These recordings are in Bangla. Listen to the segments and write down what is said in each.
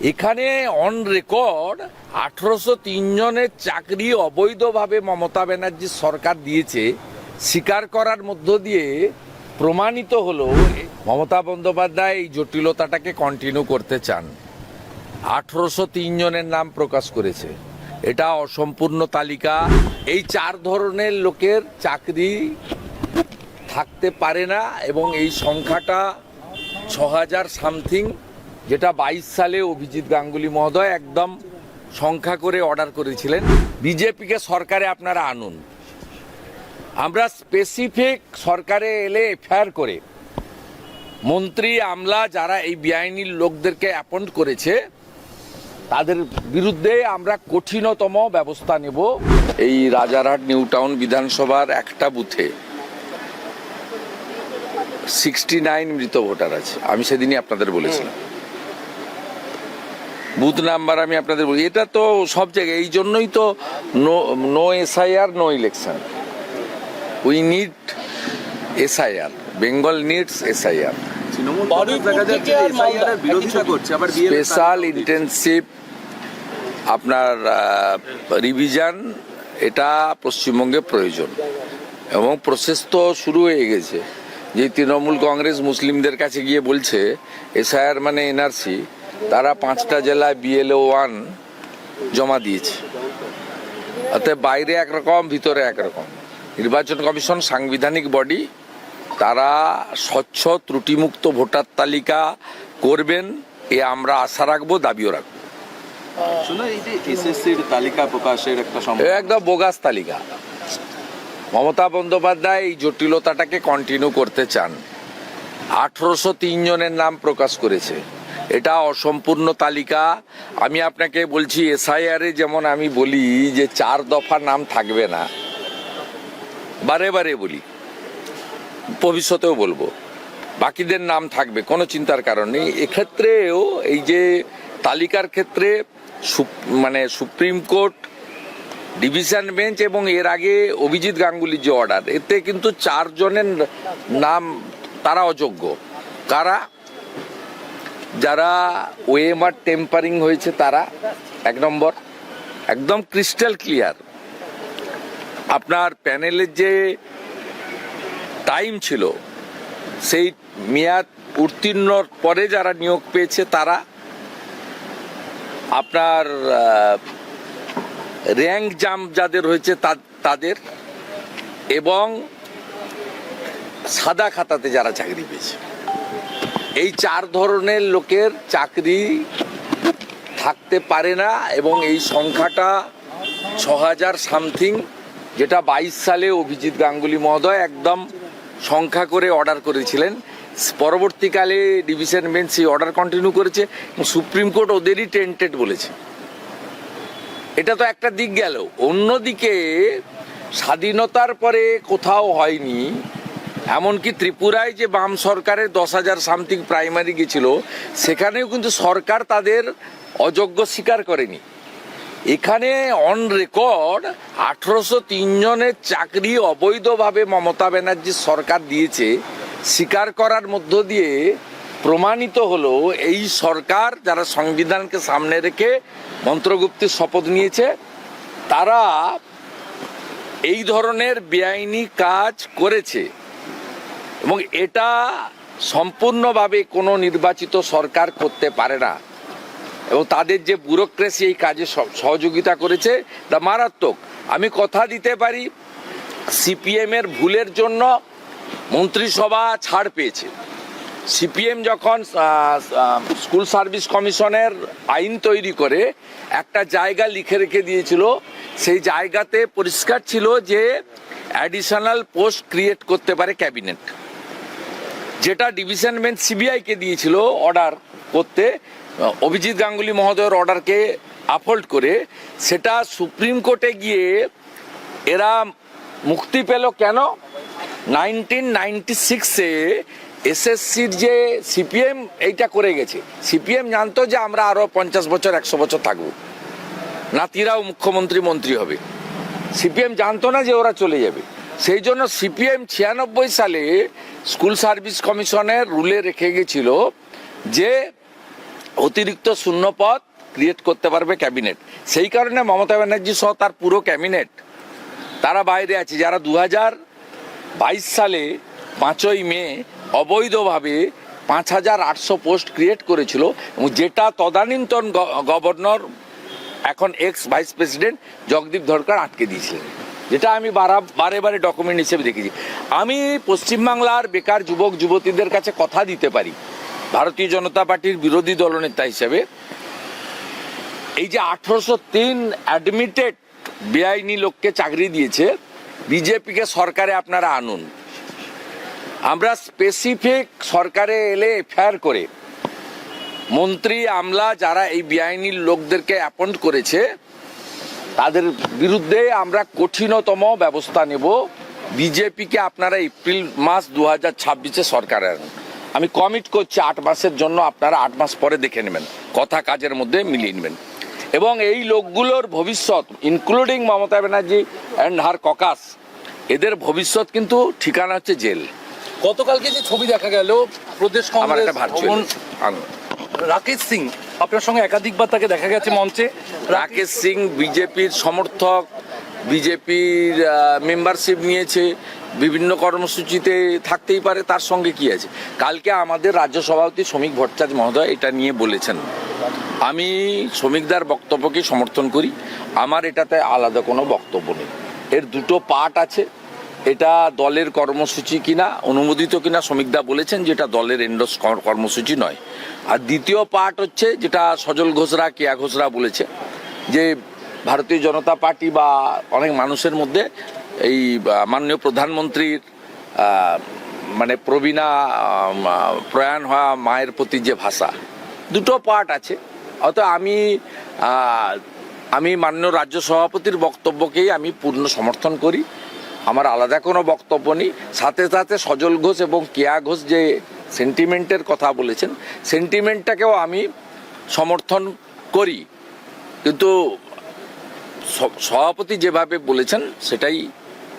এখানে অন রেকর্ড আঠারোশো জনের চাকরি অবৈধভাবে মমতা ব্যানার্জির সরকার দিয়েছে, স্বীকার করার মধ্য দিয়ে প্রমাণিত হলো মমতা বন্দ্যোপাধ্যায় এই জটিলতাটাকে কন্টিনিউ করতে চান। আঠারোশো জনের নাম প্রকাশ করেছে। এটা অসম্পূর্ণ তালিকা। এই চার ধরনের লোকের চাকরি থাকতে পারে না এবং এই সংখ্যাটা ছ হাজার সামথিং যেটা বাইশ সালে অভিজিৎ গাঙ্গুলি মহোদয় একদম সংখ্যা করে অর্ডার করেছিলেন। বিজেপিকে সরকারে আপনারা আনুন। আমরা স্পেসিফিক সরকারে এলে এফআইআর করে। মন্ত্রী, আমলা যারা এই বেআইনি লোকদেরকে অ্যাপয়েন্ট করেছে, তাদের বিরুদ্ধে আমরা কঠিনতম ব্যবস্থা নেব। এই রাজারহাট নিউ টাউন বিধানসভার একটা বুথে সিক্সটি নাইন মৃত ভোটার আছে। আমি সেদিনই আপনাদের বলেছিলাম। বুথ নাম্বার আমি আপনাদের বলি এটা তো সব জায়গায় এই জন্যই তো no no SIR no election we need SIR Bengal needs SIR special intensive আপনার রিভিশন এটা পশ্চিমবঙ্গে প্রয়োজন। এবং প্রসেস তো শুরু হয়ে গেছে। যে তৃণমূল কংগ্রেস মুসলিমদের কাছে গিয়ে বলছে এসআইআর মানে এনআরসি তারা পাঁচটা জেলায় বিএলও ওয়ান জমা দিয়েছে। অতএব বাইরে একরকম ভিতরে একরকম। নির্বাচন কমিশন সাংবিধানিক বডি তারা স্বচ্ছ ত্রুটিমুক্ত ভোটার তালিকা করবেন এ আমরা আশা রাখব দাবিও রাখব। তালিকা প্রকাশের একটা একদম বোগাস তালিকা। মমতা বন্দ্যোপাধ্যায় এই জটিলতাটাকে কন্টিনিউ করতে চান। আঠারোশো তিন জনের নাম প্রকাশ করেছে। এটা অসম্পূর্ণ তালিকা। আমি আপনাকে বলছি, এসআইআর যেমন আমি বলি যে চার দফা নাম থাকবে না, বারে বারে বলি, ভবিষ্যতেও বলব। বাকিদের নাম থাকবে, কোনো চিন্তার কারণ নেই। এক্ষেত্রেও এই যে তালিকার ক্ষেত্রে মানে সুপ্রিম কোর্ট, ডিভিশন বেঞ্চ এবং এর আগে অভিজিৎ গাঙ্গুলির যে অর্ডার, এতে কিন্তু চারজনের নাম, তারা অযোগ্য। কারা? যারা ওএমআর টেম্পারিং হয়েছে তারা, এক নম্বর, একদম ক্রিস্টাল ক্লিয়ার। আপনার প্যানেলের যে টাইম ছিল, সেই মেয়াদ উত্তীর্ণর পরে যারা নিয়োগ পেয়েছে তারা, আপনার র্যাঙ্ক জাম্প যাদের হয়েছে তাদের এবং সাদা খাতাতে যারা চাকরি পেয়েছে। এই চার ধরনের লোকের চাকরি থাকতে পারে না এবং এই সংখ্যাটা ছ হাজার সামথিং, যেটা বাইশ সালে অভিজিৎ গাঙ্গুলি মহোদয় একদম সংখ্যা করে অর্ডার করেছিলেন। পরবর্তীকালে ডিভিশন বেঞ্চ সেই অর্ডার কন্টিনিউ করেছে সুপ্রিম কোর্ট ওদেরই টেন্টেড বলেছে। এটা তো একটা দিক গেল। অন্যদিকে স্বাধীনতার পরে কোথাও হয়নি এমনকি ত্রিপুরায় যে বাম সরকারের দশ হাজার সামথিং প্রাইমারি গেছিল, সেখানেও কিন্তু সরকার তাদের অযোগ্য স্বীকার করেনি। এখানে অন রেকর্ড আঠারোশো জনের চাকরি অবৈধভাবে মমতা ব্যানার্জির সরকার দিয়েছে, স্বীকার করার মধ্য দিয়ে প্রমাণিত হলো এই সরকার যারা সংবিধানকে সামনে রেখে মন্ত্রগুপ্তির শপথ নিয়েছে, তারা এই ধরনের বেআইনি কাজ করেছে। এবং এটা সম্পূর্ণভাবে কোনো নির্বাচিত সরকার করতে পারে না। এবং তাদের যে ব্যুরোক্রেসি এই কাজে সহ- সহযোগিতা করেছে, তা মারাত্মক। আমি কথা দিতে পারি, সিপিএম এর ভুলের জন্য মন্ত্রিসভা ছাড় পেয়েছে। সিপিএম যখন স্কুল সার্ভিস কমিশনের আইন তৈরি করে, একটা জায়গা লিখে রেখে দিয়েছিল। সেই জায়গাতে পরিষ্কার ছিল যে অ্যাডিশনাল পোস্ট ক্রিয়েট করতে পারে ক্যাবিনেট। যেটা ডিভিশন বেঞ্চ সিবিআইকে দিয়েছিল অর্ডার করতে, অভিজিৎ গাঙ্গুলি মহোদয়ের অর্ডারকে আপহোল্ড করে, সেটা সুপ্রিম কোর্টে গিয়ে এরা মুক্তি পেল কেন? নাইনটিন নাইনটি সিক্সে এসএসসির যে সিপিএম এইটা করে গেছে। সিপিএম জানতো যে আমরা আরও পঞ্চাশ বছর, একশো বছর থাকব। নাতিরাও মুখ্যমন্ত্রী, মন্ত্রী হবে। সিপিএম জানতো না যে ওরা চলে যাবে। সেই জন্য সিপিএম ছিয়ানব্বই সালে স্কুল সার্ভিস কমিশনের রুলে রেখে গেছিল যে অতিরিক্ত শূন্য পদ ক্রিয়েট করতে পারবে ক্যাবিনেট। সেই কারণে মমতা ব্যানার্জি সহ তার পুরো ক্যাবিনেট, তারা বাইরে আছে। যারা দু বাইশ সালে পাঁচই মে অবৈধভাবে পাঁচ হাজার আটশো পোস্ট ক্রিয়েট করেছিল এবং যেটা তদানীন্তন গভর্নর, এখন ex vice president Jagdeep Dhankhar আটকে দিয়েছিলেন। যেটা আমি বারা, বারে বারে ডকুমেন্ট হিসেবে দেখেছি। আমি পশ্চিমবাংলার বেকার যুবক, যুবতীদের কাছে কথা দিতে পারি। ভারতীয় জনতা পার্টির বিরোধী দলনেতা হিসেবে। এই যে আঠারোশো তিন অ্যাডমিটেড বেআইনি লোককে চাকরি দিয়েছে, বিজেপিকে সরকারে আপনারা আনুন। আমরা স্পেসিফিক সরকারে এলে এফআইআর করে। মন্ত্রী আমলা যারা এই বেআইনি লোকদেরকে অ্যাপয়েন্ট করেছে তাদের বিরুদ্ধে আমরা কঠিনতম ব্যবস্থা নেব। বিজেপিকে আপনারা এপ্রিল মাস দু হাজার ছাব্বিশে সরকারে আনুন। আমি কমিট করছি আট মাসের জন্য আপনারা আট মাস পরে দেখে নেবেন। কথা কাজের মধ্যে মিলিয়ে নেবেন। এবং এই লোকগুলোর ভবিষ্যৎ including Mamata Banerjee and her caucus এদের ভবিষ্যৎ কিন্তু ঠিকানা হচ্ছে জেল। গতকালকে যে ছবি দেখা গেল প্রদেশ কংগ্রেস রাকেশ সিং আপনার সঙ্গে একাধিকবার তাকে দেখা গেছে মঞ্চে। রাকেশ সিং বিজেপির সমর্থক, বিজেপির মেম্বারশিপ নিয়েছে, বিভিন্ন কর্মসূচিতে থাকতেই পারে, তার সঙ্গে কি আছে? কালকে আমাদের রাজ্য সভাপতি শ্রমিক ভট্টাচার্য মহোদয় এটা নিয়ে বলেছেন। আমি শ্রমিকদার বক্তব্যকে সমর্থন করি, আমার এটাতে আলাদা কোনো বক্তব্য নেই। এর দুটো পার্ট আছে এটা দলের কর্মসূচি কিনা, অনুমোদিত কিনা, শ্রমিকদা বলেছেন যেটা দলের এন্ডোস কর্মসূচি নয়। আর দ্বিতীয় পার্ট হচ্ছে যেটা সজল ঘোষরা, কেয়া ঘোষরা বলেছে, যে ভারতীয় জনতা পার্টি বা অনেক মানুষের মধ্যে এই মাননীয় প্রধানমন্ত্রীর মানে প্রবীণা প্রয়াণ হওয়া মায়ের প্রতি যে ভাষা, দুটো পার্ট আছে। অত আমি আমি মাননীয় রাজ্য সভাপতির বক্তব্যকেই আমি পূর্ণ সমর্থন করি। আমার আলাদা কোনো বক্তব্য নেই। সাথে সাথে সজল ঘোষ এবং কেয়া ঘোষ যে সেন্টিমেন্টের কথা বলেছেন সেন্টিমেন্টটাকেও আমি সমর্থন করি। কিন্তু সভাপতি যেভাবে বলেছেন সেটাই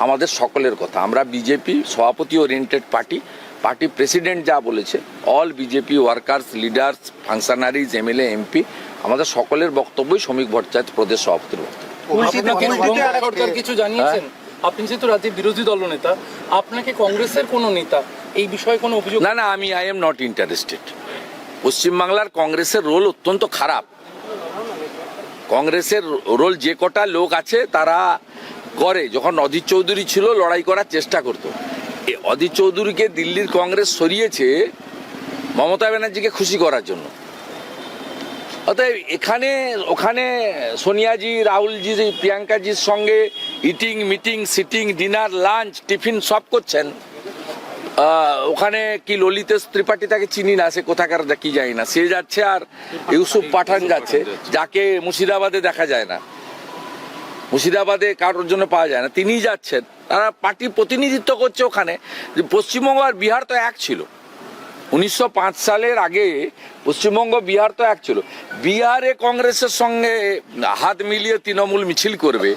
আমাদের সকলের কথা। আমরা বিজেপি সভাপতি ওরিয়েন্টেড পার্টি পার্টি প্রেসিডেন্ট যা বলেছে all BJP workers leaders functionaries MLA MP আমাদের সকলের বক্তব্যই শ্রমিক ভট্টাচার্য প্রদেশ সভাপতির বক্তব্য। কিছু জানিয়েছেন? আপনি যেহেতু রাজ্যের বিরোধী দলনেতা আপনাকে কংগ্রেসের কোনো নেতা এই বিষয়ে কোনো অভিযোগ না না, আমি আই এম নট ইন্টারেস্টেড পশ্চিমবাংলার কংগ্রেসের রোল অত্যন্ত খারাপ। কংগ্রেসের রোল যে কটা লোক আছে, তারা করে। যখন অধীর চৌধুরী ছিল, লড়াই করার চেষ্টা করতো। এ অধীর চৌধুরীকে দিল্লির কংগ্রেস সরিয়েছে মমতা ব্যানার্জিকে খুশি করার জন্য। অতএব এখানে, ওখানে সোনিয়াজি, রাহুলজি, প্রিয়াঙ্কাজির সঙ্গে eating meeting sitting dinner lunch tiffin সব করছেন। ওখানে কি ললিতেশ ত্রিপাঠী তাকে চিনি না? সে কোথাকার কি জানি না। সে যাচ্ছে আর ইউসুফ পাঠান যাচ্ছে, যাকে মুর্শিদাবাদে দেখা যায় না। মুর্শিদাবাদে কারোর জন্য পাওয়া যায় না। তিনিই যাচ্ছেন। তারা পার্টি প্রতিনিধিত্ব করছে ওখানে। পশ্চিমবঙ্গ আর বিহার তো এক ছিল। উনিশশো পাঁচ সালের আগে পশ্চিমবঙ্গ, বিহার তো এক ছিল। বিহারে কংগ্রেসের সঙ্গে হাত মিলিয়ে তৃণমূল মিছিল করবে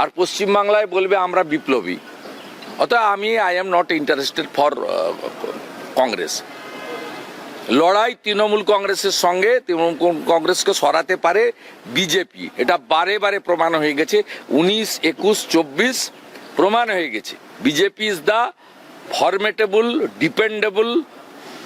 আর পশ্চিমবাংলায় বলবে, আমরা বিপ্লবী। অতএব আমি I am not interested for Congress. লড়াই তৃণমূল কংগ্রেসের সঙ্গে, তৃণমূল কংগ্রেসকে সরাতে পারে বিজেপি। এটা বারে বারে প্রমাণ হয়ে গেছে। উনিশ, একুশ, চব্বিশ প্রমাণ হয়ে গেছে। BJP is the formidable dependable